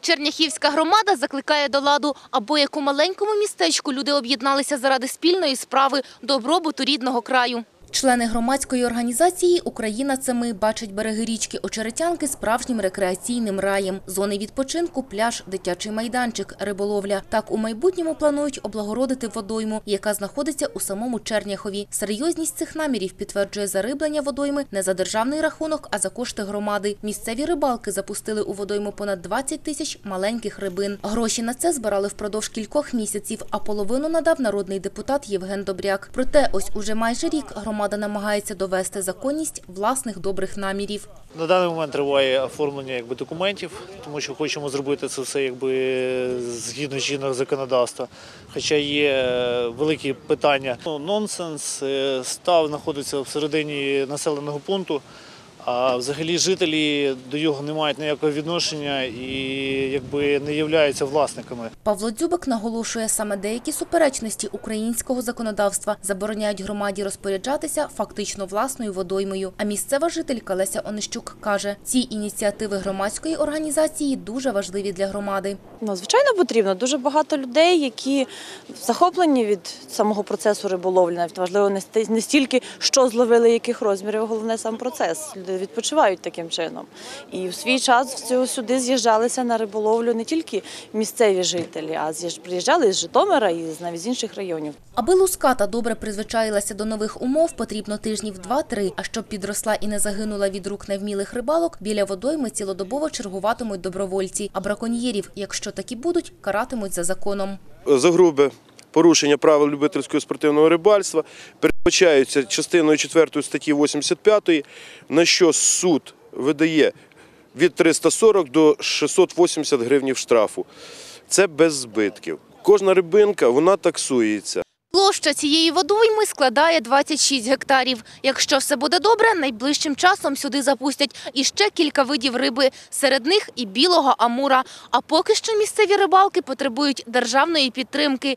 Черняхівська громада закликає до ладу, аби як у маленькому містечку люди об'єдналися заради спільної справи добробуту рідного краю. Члени громадської організації Україна це ми бачать береги річки Очеретянки справжнім рекреаційним раєм. Зони відпочинку, пляж, дитячий майданчик, риболовля. Так у майбутньому планують облагородити водойму, яка знаходиться у самому Черняхові. Серйозність цих намірів підтверджує зариблення водойми не за державний рахунок, а за кошти громади. Місцеві рибалки запустили у водойму понад 20 тисяч маленьких рибин. Гроші на це збирали впродовж кількох місяців, а половину надав народний депутат Євген Добряк. Проте ось уже майже рік громада намагається довести законність власних добрих намірів. На даний момент триває оформлення якби, документів, тому що хочемо зробити це все якби, згідно чинного законодавства. Хоча є е, великі питання. Нонсенс, е, став знаходиться всередині населеного пункту, а взагалі жителі до його не мають ніякого відношення і якби, не являються власниками. Павло Дзюбик наголошує, саме деякі суперечності українського законодавства забороняють громаді розпоряджатися фактично власною водоймою. А місцева жителька Леся Онищук каже, ці ініціативи громадської організації дуже важливі для громади. Ну, звичайно, потрібно. Дуже багато людей, які захоплені від самого процесу риболовлі. Навіть важливо не стільки, що зловили, яких розмірів, головне сам процес. Люди відпочивають таким чином. І в свій час сюди з'їжджалися на риболовлю не тільки місцеві жителі, а приїжджали з Житомира і навіть з інших районів. Аби луската добре призвичаїлася до нових умов, потрібно тижнів два-три. А щоб підросла і не загинула від рук невмілих рибалок, біля водойми цілодобово чергуватимуть добровольці. А браконьєрів, якщо такі будуть, каратимуть за законом. за грубе порушення правил любительського спортивного рибальства передбачаються частиною 4 статті 85, на що суд видає від 340 до 680 гривнів штрафу. Це без збитків. Кожна рибинка вона таксується. Площа цієї водойми складає 26 гектарів. Якщо все буде добре, найближчим часом сюди запустять іще кілька видів риби, серед них і білого амура. А поки що місцеві рибалки потребують державної підтримки.